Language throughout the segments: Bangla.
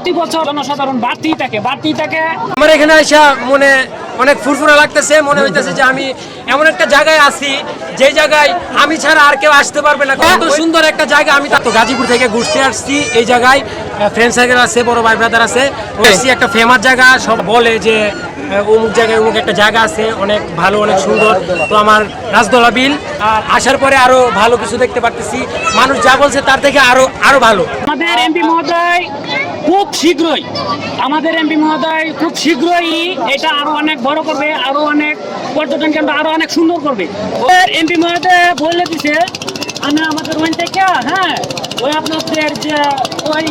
প্রতি বছর জনসাধারণ বাড়তেই থাকে বাড়তেই থাকে। আমার এখানে আসা মনে অনেক ফুরফুরা লাগতেছে মনে হইতেছে যে আমি এমন একটা জায়গায় আছি যে জায়গায় আমি ছাড়া আর কেউ আসতে পারবে না। কত সুন্দর একটা জায়গা। আমি তো গাজীপুর থেকে ঘুরতে আসছি এই জায়গায়। ফ্রেন্ড সার্কেল আছে বড় ভাই ব্রাদার আছে। এসছি একটা ফেমাস জায়গা সব বলে যে অমুক জায়গায় অমুক একটা জায়গা আছে অনেক ভালো অনেক সুন্দর। তো আমার রাজদলা বিল। আর আসার পরে আরও ভালো কিছু দেখতে পারতেছি। মানুষ যা বলছে তার থেকে আরও আরও ভালো। আমাদের এমপি মহোদয় শীঘ্রই। আমাদের এমপি মহোদয় খুব শীঘ্রই এটা আরও অনেক বড় করবে আরও অনেক পর্যটন কেন্দ্র আরও অনেক সুন্দর করবে। এমপি মহোদয় বলে দিছে আমি আমাদের ওইন থেকে হ্যাঁ ওই আপনাদের যে ওই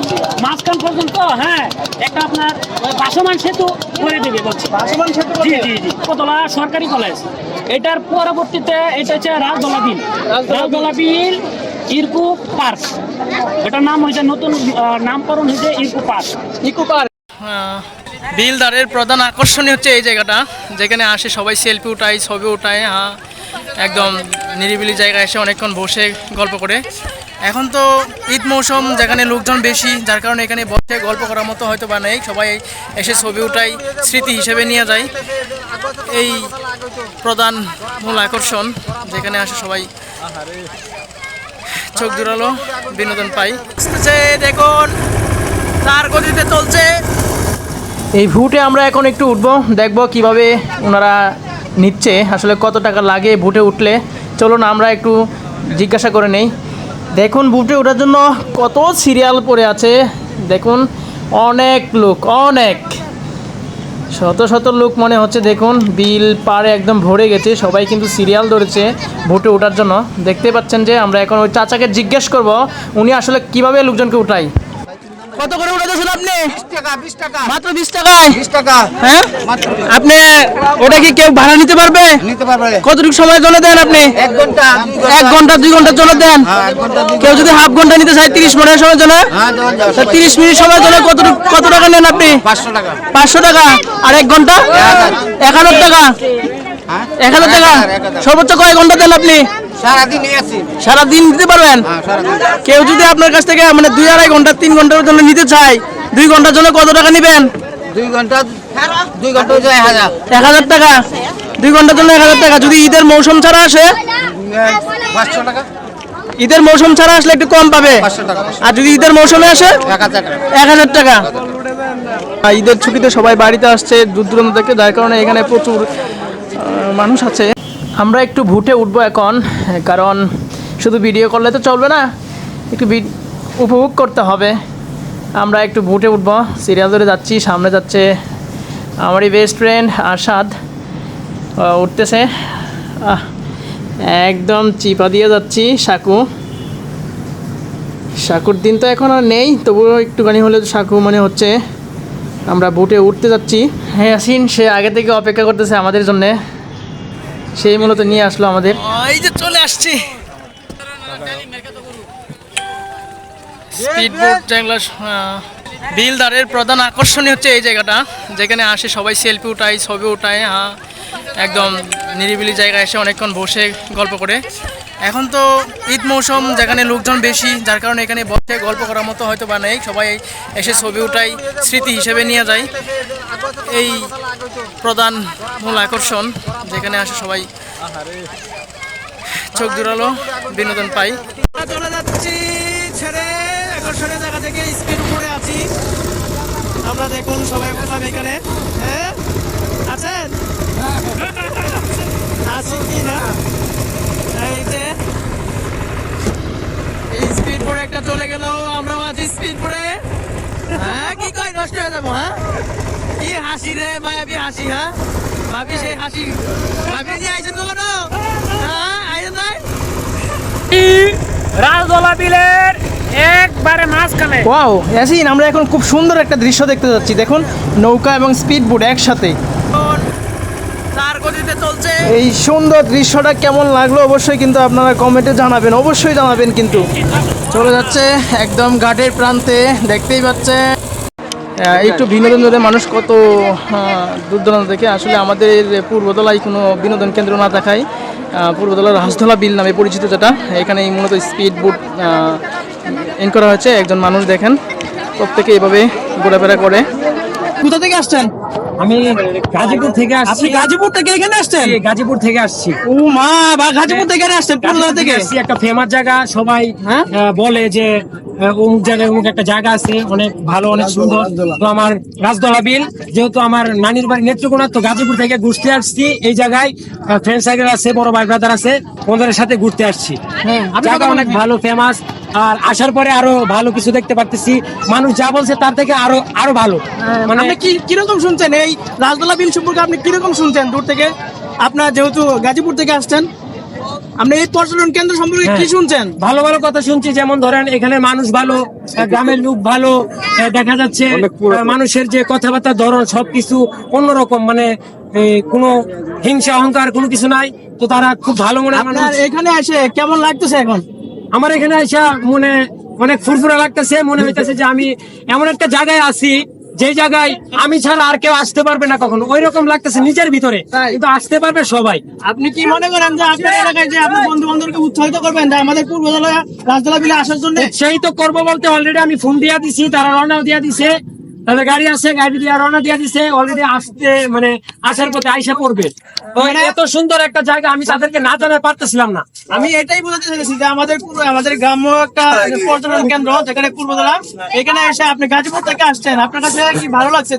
মাঝখান পর্যন্ত হ্যাঁ একটা আপনার ওই ভাসমান সেতু করে দেবে বলছে। ভাসমান সেতু জি জি জি কতলা সরকারি কলেজ। এটার পরবর্তীতে এটা হচ্ছে রাজদলা বিল। রাজদলা বিল ইরকু পার্ক। এটার নাম হয়েছে নতুন নামকরণ হয়েছে ইরকু পার্ক। Eco park. বিলদারের প্রধান আকর্ষণই হচ্ছে এই জায়গাটা যেখানে আসে সবাই সেলফি উঠায় ছবি উঠায় হ্যাঁ একদম নিরিবিলি জায়গায় এসে অনেকক্ষণ বসে গল্প করে। এখন তো ঈদ মৌসুম যেখানে লোকজন বেশি যার কারণে এখানে বসে গল্প করার মতো হয়তো বা নেই সবাই এসে ছবি উঠায় স্মৃতি হিসেবে নিয়ে যায়। এই প্রধান মূল আকর্ষণ যেখানে আসে সবাই চোখ জুড়ালো, বিনোদন পাই। দেখুন, তার গতিতে চলছে। এই ভুটে আমরা এখন একটু উঠবো, দেখব কীভাবে ওনারা নিচ্ছে, আসলে কত টাকা লাগে ভুটে উঠলে। চলুন, আমরা একটু জিজ্ঞাসা করে নেই। দেখুন বুটে ওঠার জন্য কত সিরিয়াল পড়ে আছে। দেখুন, অনেক লোক, অনেক। শত শত লোক মনে হচ্ছে, দেখুন, বিল পাড়ে একদম ভরে গেছে। সবাই কিন্তু সিরিয়াল ধরেছে ভোটে ওঠার জন্য। দেখতে পাচ্ছেন যে আমরা এখন ওই চাচাকে জিজ্ঞেস করব, উনি আসলে কীভাবে লোকজনকে উঠাই কত করে উঠাতেছেন আপনি? টাকা টাকা। মাত্র বিশ টাকায় টাকা। হ্যাঁ? আপনি ওটা কি কেউ ভাড়া নিতে পারবে? কতটুকু সময়ের জন্য দেন আপনি? এক ঘণ্টা দুই ঘণ্টার জন্য দেন? হ্যাঁ, কেউ যদি হাফ ঘণ্টা নিতে চায় তিরিশ মিনিটের সময়ের জন্য? হ্যাঁ তিরিশ মিনিট সময়ের জন্য কতটুকু কত টাকা নেন আপনি? পাঁচশো টাকা। টাকা। আর এক ঘণ্টা? এক হাজার। টাকা? হ্যাঁ? এক হাজার টাকা? এক হাজার, এক সর্বোচ্চ কয় ঘণ্টা দেন আপনি? সারাদিন দিতে পারবেন? হ্যাঁ কেউ যদি আপনার কাছ থেকে মানে দুই আড়াই ঘণ্টা তিন ঘণ্টার জন্য নিতে চায় দুই ঘণ্টার জন্য কত টাকা নেবেন? দুই ঘণ্টা দুই ঘণ্টা এক হাজার। টাকা? দুই ঘণ্টার জন্য এক হাজার টাকা। যদি ঈদের মৌসুম ছাড়া আসে? পাঁচশো টাকা। ঈদের মৌসুম ছাড়া আসলে একটু কম পাবে। আর যদি ঈদের মৌসুমে আসে? এক হাজার টাকা। ঈদের ছুটিতে সবাই বাড়িতে আসছে দূর দূরান্ত থেকে। যার কারণে এখানে প্রচুর মানুষ আছে। আমরা একটু ভুটে উঠবো এখন, কারণ শুধু ভিডিও করলে তো চলবে না, একটু উপভোগ করতে হবে। আমরা একটু ভুটে উঠবো সিরিয়াল ধরে যাচ্ছি, সামনে যাচ্ছে আমারই বেস্ট ফ্রেন্ড আসাদ উঠতেছে। একদম চিপা দিয়ে যাচ্ছি, সাকু। সাকুর দিন তো এখন আর নেই, তবুও একটুখানি হলে সাকু মানে হচ্ছে আমরা বুটে উঠতে যাচ্ছি। হ্যাঁ আসিন সে আগে থেকে অপেক্ষা করতেছে আমাদের জন্য। সেই মূলত নিয়ে আসলো আমাদের। এই যে চলে আসছি। বিলদারের প্রধান আকর্ষণই হচ্ছে এই জায়গাটা। যেখানে আসে সবাই সেলফি উঠায়, ছবি উঠায় হ্যাঁ একদম নিরিবিলি জায়গায় এসে অনেকক্ষণ বসে গল্প করে। এখন তো ঈদ মৌসুম, যেখানে লোকজন বেশি, যার কারণে এখানে বসে গল্প করার মতো হয়তো বা নেই। সবাই এসে ছবি উঠায় স্মৃতি হিসেবে নিয়ে যায়। এই প্রধান মূল আকর্ষণ, যেখানে আসে সবাই। চোখ জুড়ালো বিনোদন পাই। চলে যাচ্ছি ছেড়ে আকর্ষণীয় জায়গা থেকে উপরে আছি। আমরা দেখুন সবাই এখানে। হ্যাঁ? আছেন? আছি কি না? এই যে স্পিড পরে একটা চলে গেল আমরাও আছি স্পিড পরে। হ্যাঁ কি কয় নষ্ট হয়ে যাব হ্যাঁ? কি হাসি রে মায়াবি হাসি হ্যাঁ? ভাবি সেই হাসি ভাবি নিয়ে আইছেন কখনো হ্যাঁ আইছেন নাই রাজদলা বিলের একবারে মাঝখানে। ওয়াও ইয়াসিন আমরা এখন খুব সুন্দর একটা দৃশ্য দেখতে যাচ্ছি। দেখুন নৌকা এবং স্পিড বোট একসাথে। এই সুন্দর দৃশ্যটা কেমন লাগল অবশ্যই কিন্তু আপনারা কমেন্টে জানাবেন অবশ্যই জানাবেন কিন্তু। চলে যাচ্ছে একদম ঘাটের প্রান্তে দেখতেই পাচ্ছেন। একটু বিনোদন ধরে মানুষ কত আহ, দূর দূরান্ত থেকে আসলে আমাদের পূর্বতলায় কোনো বিনোদন কেন্দ্র না থাকায় পূর্বতলার হাঁসধলা বিল নামে পরিচিত যেটা এখানে মূলত স্পিড বোট ইন করা হয়েছে একজন মানুষ দেখেন। প্রত্যেকে এভাবে ঘোরাফেরা করে। কোথা থেকে আসছেন? আমি গাজীপুর থেকে আসছি। আপনি গাজীপুর থেকে এখানে আসছেন? গাজীপুর থেকে আসছি। ও মা বা গাজীপুর থেকে এখানে আসছেন পুরুলিয়া থেকে আসছি, একটা ফেমাস জায়গা সবাই হ্যাঁ? বলে যে অমুক জায়গায় অমুক একটা জায়গা আছে অনেক ভালো অনেক সুন্দর। তো আমার রাজদলা বিল যেহেতু আমার নানির বাড়ি নেত্রকোনা তো গাজীপুর থেকে ঘুরতে আসছি। এই জায়গায় ফ্রেন্ড সার্কেল আছে বড় ভাই ব্রাদার আছে বন্ধুদের সাথে ঘুরতে আসছি। হ্যাঁ, জায়গা অনেক ভালো ফেমাস আর আসার পরে আরও ভালো কিছু দেখতে পারতেছি। মানুষ যা বলছে তার থেকে আরও আরও ভালো। মানে আপনি কি কীরকম শুনছেন? এই রাজদোলা বিল সম্পর্কে আপনি কীরকম শুনছেন দূর থেকে? আপনার যেহেতু গাজীপুর থেকে আসছেন আপনি এই পর্যটন কেন্দ্র সম্পর্কে কি হ্যাঁ। শুনছেন? ভালো ভালো কথা শুনছি। যেমন ধরেন এখানে মানুষ ভালো গ্রামের লোক ভালো দেখা যাচ্ছে মানুষের যে কথাবার্তা ধরন সবকিছু অন্যরকম মানে কোনো হিংসা অহংকার কোনো কিছু নাই। তো তারা খুব ভালো মনে মানুষ। আপনার এখানে এসে কেমন লাগতেছে এখন? আমার এখানে এসে মনে অনেক ফুরফুরা লাগতেছে। মনে হইতেছে যে আমি এমন একটা জায়গায় আছি যে জায়গায় আমি ছাড়া আর কেউ আসতে পারবে না কখনো ওই রকম লাগতেছে নিজের ভিতরে কিন্তু আসতে পারবে সবাই। আপনি কি মনে করেন যে আপনার এলাকায় যে আপনার বন্ধু বান্ধবকে উৎসাহিত করবেন আমাদের পূর্বদলা রাজদলা বিলে আসার জন্য? সেই তো করব বলতে অলরেডি আমি ফোন দিয়া দিছি তারা রওনাও দিয়া দিছে। তাদের গাড়ি আছে গাড়ি দিয়ে রওনা দিয়া দিছে অলরেডি আসতে মানে আসার পথে আইসা পড়বে। এত সুন্দর একটা জায়গা আমি তাদেরকে না জানাতে পারতেছিলাম না। আমি এটাই বলতে চাইছি যে আমাদের পূর্ব- আমাদের গ্রাম্য একটা পর্যটন কেন্দ্র যেখানে পূর্বদলা এখানে এসে আপনি গাজীপুর থেকে আসছেন। আপনার কাছে কি ভালো লাগছে?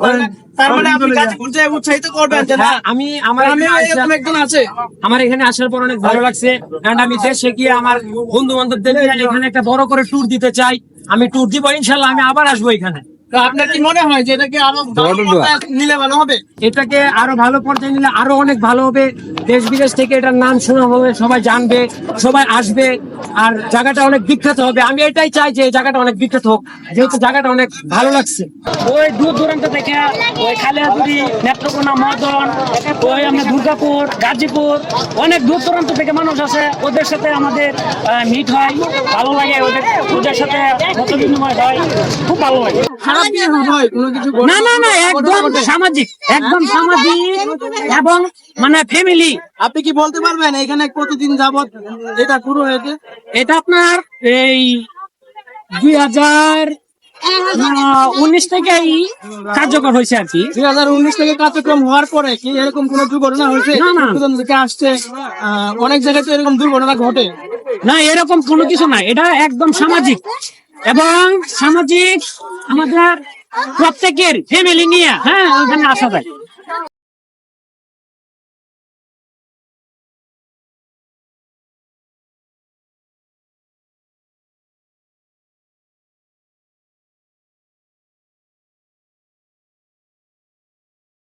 তার- মানে আপনি গাজীপুর যে উৎসাহিত করবেন যে না হ্যাঁ, আমি আমার আমি এরকম একজন আছে। আমার এখানে আসার পর অনেক ভালো লাগছে। কারণ আমি দেশে গিয়ে আমার বন্ধু বান্ধবদের নিয়ে এখানে একটা বড় করে ট্যুর দিতে চাই। আমি ট্যুর দিব ইনশাল্লাহ আমি আবার আসব এখানে। আপনার কি মনে হয় যে এটাকে আরও নিলে ভালো হবে? এটাকে আরও ভালো পর্যায়ে নিলে আরও অনেক ভালো হবে। দেশ বিদেশ থেকে এটার নাম শোনা হবে সবাই জানবে সবাই আসবে আর জায়গাটা অনেক বিখ্যাত হবে। আমি এটাই চাই যে জায়গাটা অনেক বিখ্যাত হোক যেহেতু জায়গাটা অনেক ভালো লাগছে। ওই দূর দূরান্ত থেকে ওই খালিয়াজুড়ি নেত্রকোনা মদন ওই আমরা দুর্গাপুর গাজীপুর অনেক দূর দূরান্ত থেকে মানুষ আছে ওদের সাথে আমাদের মিট হয় ভালো লাগে। ওদের ওদের সাথে হয় খুব ভালো লাগে। খারাপ কি কোনো কিছু না না না একদম সামাজিক একদম সামাজিক এবং মানে ফ্যামিলি আপনি কি বলতে পারবেন? এখানে কতদিন যাবত এটা শুরু হয়েছে? এটা আপনার এই দুই হাজার উনিশ থেকেই কার্যকর হয়েছে আর কি। দুই হাজার উনিশ থেকে কার্যক্রম হওয়ার পরে কি এরকম কোন দুর্ঘটনা হয়েছে? না, না। প্রথম দিকে আসছে অনেক জায়গায় তো এরকম দুর্ঘটনা ঘটে। না এরকম কোনো কিছু না এটা একদম সামাজিক। এবং সামাজিক আমাদের প্রত্যেকের ফ্যামিলি নিয়ে হ্যাঁ ওখানে আসা যায়।